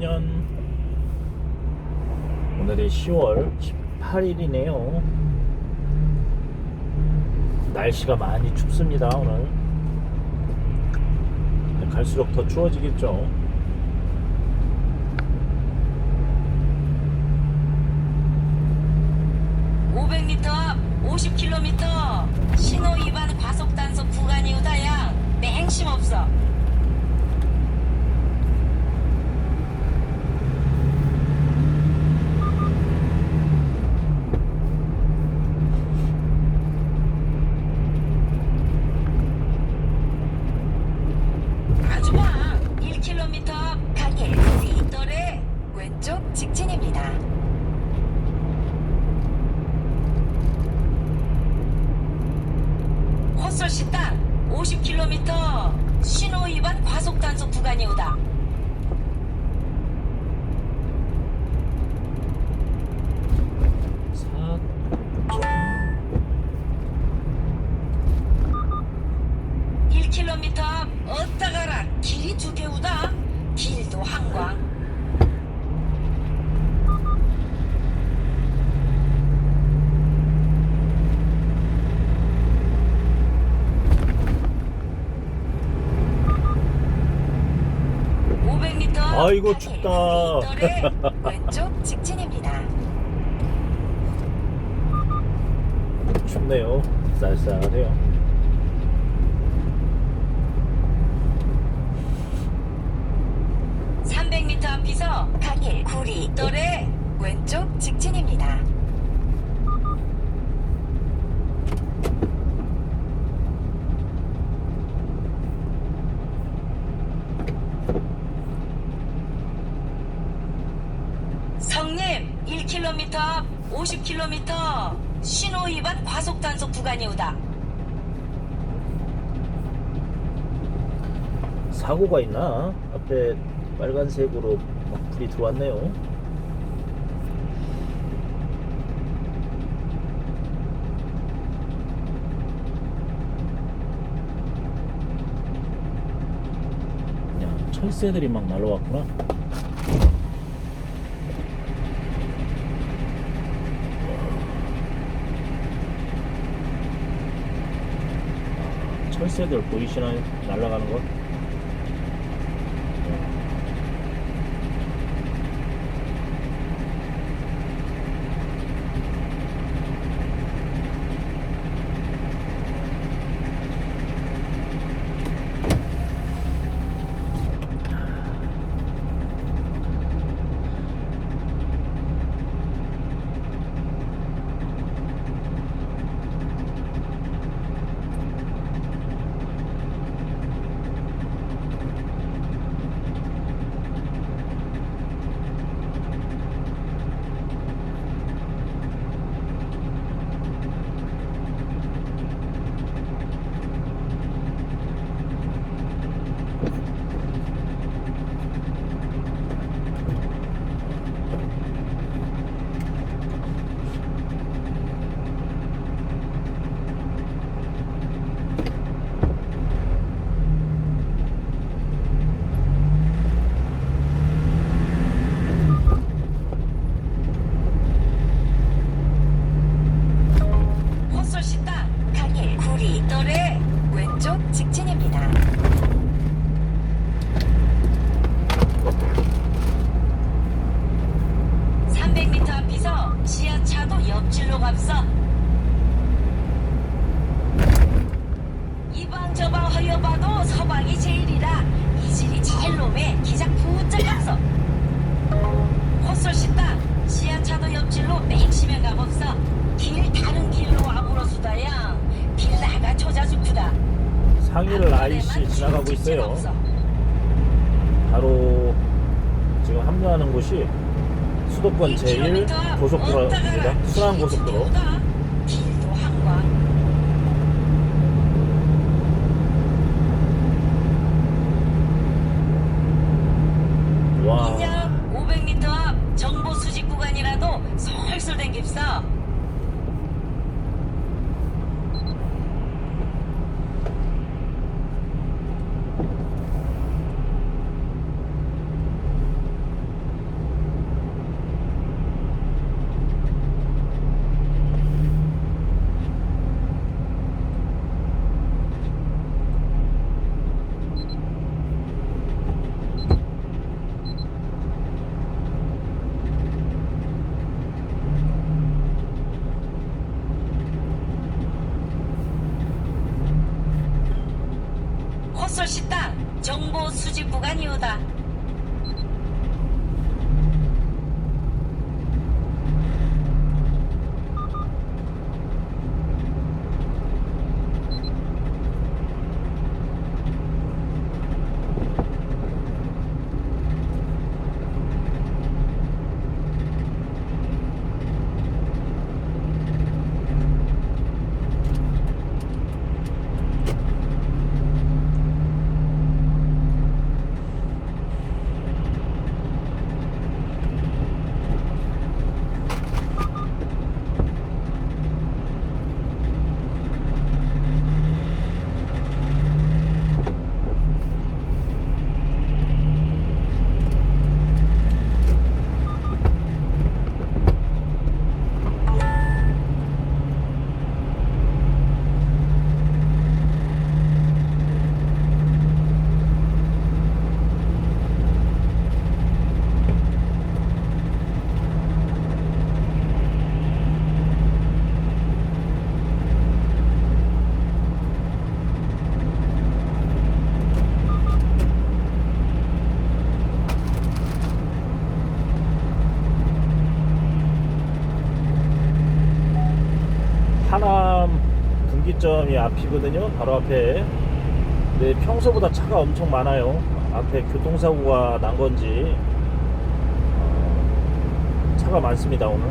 (2022년) 오늘이 (10월 18일이네요) 날씨가 많이 춥습니다 오늘. 갈수록 더 추워지겠죠. 500m 앞 50km 신호 위반 과속 단속 구간이 오다야 맹심 없어. 아주 봐 1km 앞 가게 리더래 왼쪽 직진입니다. 헛설시 땅 50km 신호 위반 과속 단속 구간이 오다. 1km 앞 어따 가라 길이 두개 오다. 길도 한광. (500m) 아이고, 춥다. 왼쪽 직진입니다. 춥네요 쌀쌀해요 앞에서 가게 구리 또래 왼쪽 직진입니다. 성님 1km 앞 50km 신호 위반 과속 단속 구간이 오다. 사고가 있나? 앞에 빨간색으로 막 불이 들어왔네요. 야, 철새들이 막 날라왔구나. 철새들 보이시나요? 날아가는 거? 바로 지금 합류하는 곳이 수도권 제1 고속도로입니다. 순환고속도로. 길도 한강. 와, 인양 500m 앞 정보 수집 구간이라도 솔솔 댕깁서 식당 정보 수집 구간이오다. 하남 분기점이 앞이거든요. 바로 앞에. 근데 평소보다 차가 엄청 많아요. 앞에 교통사고가 난 건지 어, 차가 많습니다 오늘.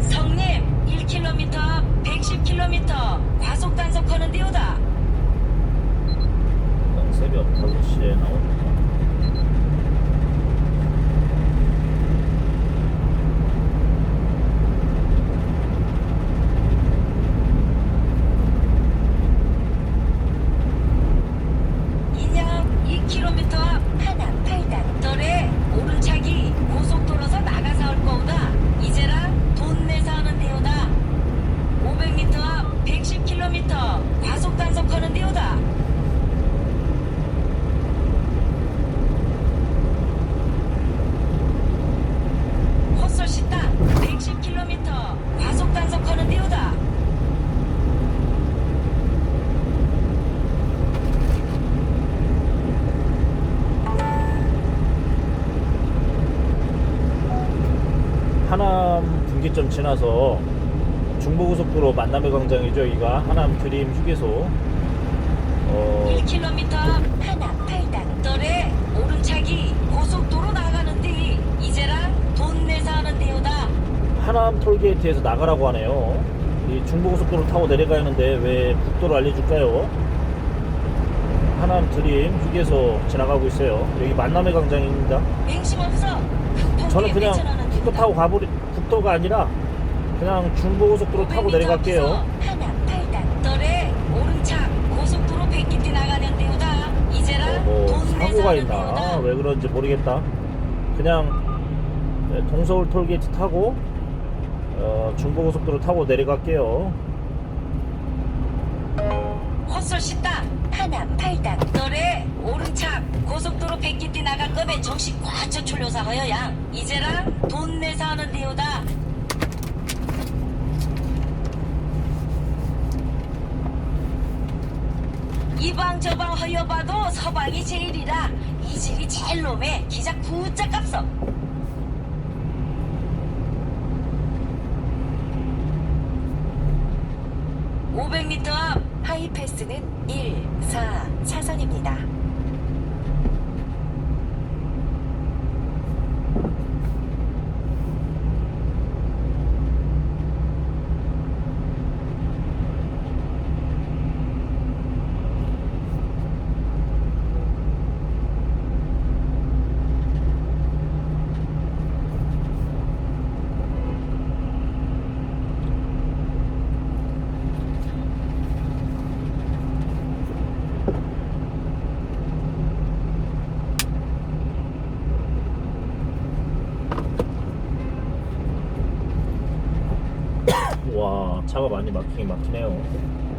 성님 1km 앞 110km 과속 단 ಏನೋ 하남 분기점 지나서 중부고속도로 만남의 광장이죠. 여기가 하남 드림 휴게소. 어, 1km 앞 하남 팔당 덜에 오른차기 고속도로 나가는데 이제랑 돈 내서 하는 데오다 하남 톨게이트에서 나가라고 하네요. 이 중부고속도로 타고 내려가야 하는데 왜 국도를 알려줄까요? 하남 드림 휴게소 지나가고 있어요. 여기 만남의 광장입니다. 맹심 없어 저는 그냥 국도 타고 가버리 국도가 아니라 그냥 중부고속도로 타고 내려갈게요. 이제랑 뭐 사고가 있나 왜 그런지 모르겠다. 그냥 네, 동서울 톨게이트 타고 어, 중부고속도로 타고 내려갈게요. 하남 팔당 덜에 오른차 고속도로 백기띠 나갈 거면 정신 꽉쳐 출려사 허여야. 이제랑 돈 내서 하는 데오다. 이방 저방 허여봐도 서방이 제일이라. 이 질이 제일 놈에 기자 부짝 값어 500m 앞 하이패스는 1, 4 차선입니다. 와 차가 많이 막히긴 막히네요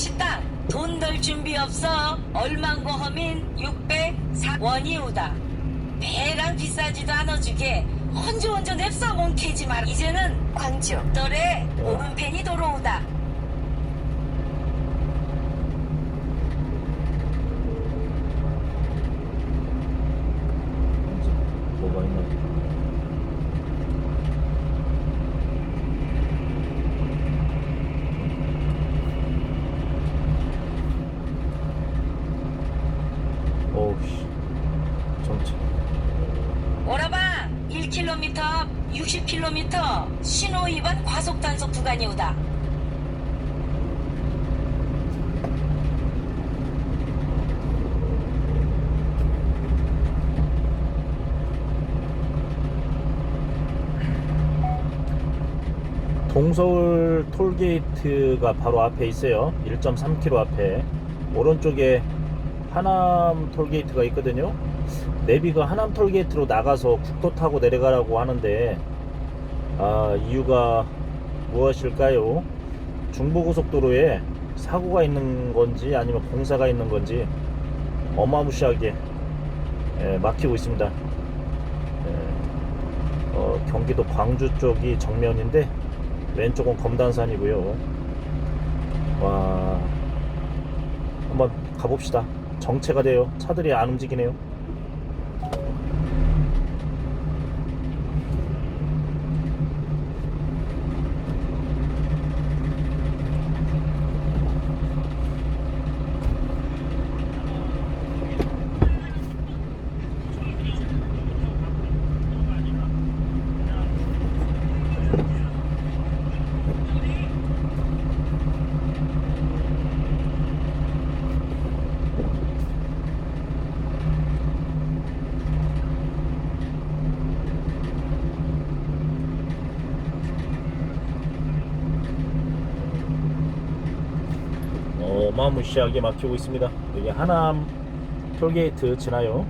헛설 식당 돈 덜 준비 없어. 얼만고 허민 604원이 오다. 배랑 비싸지도 않아주게 혼자 혼자 냅싸 몽캐지 말 이제는 광주 너래 오븐팬이 돌아오다 뭐가 있나 어우씨 정체 오라바 1km 앞 60km 신호 위반 과속 단속 구간이 오다. 동서울 톨게이트가 바로 앞에 있어요. 1.3km 앞에. 오른쪽에 하남 톨게이트가 있거든요. 내비가 하남 톨게이트로 나가서 국도 타고 내려가라고 하는데 아 이유가 무엇일까요 중부고속도로에 사고가 있는 건지 아니면 공사가 있는 건지 어마무시하게 예, 막히고 있습니다 예, 어, 경기도 광주 쪽이 정면인데 왼쪽은 검단산이고요. 와, 한번 가봅시다. 정체가 돼요. 차들이 안 움직이네요. 어마무시하게 막히고 있습니다. 여기 하남 톨게이트 지나요.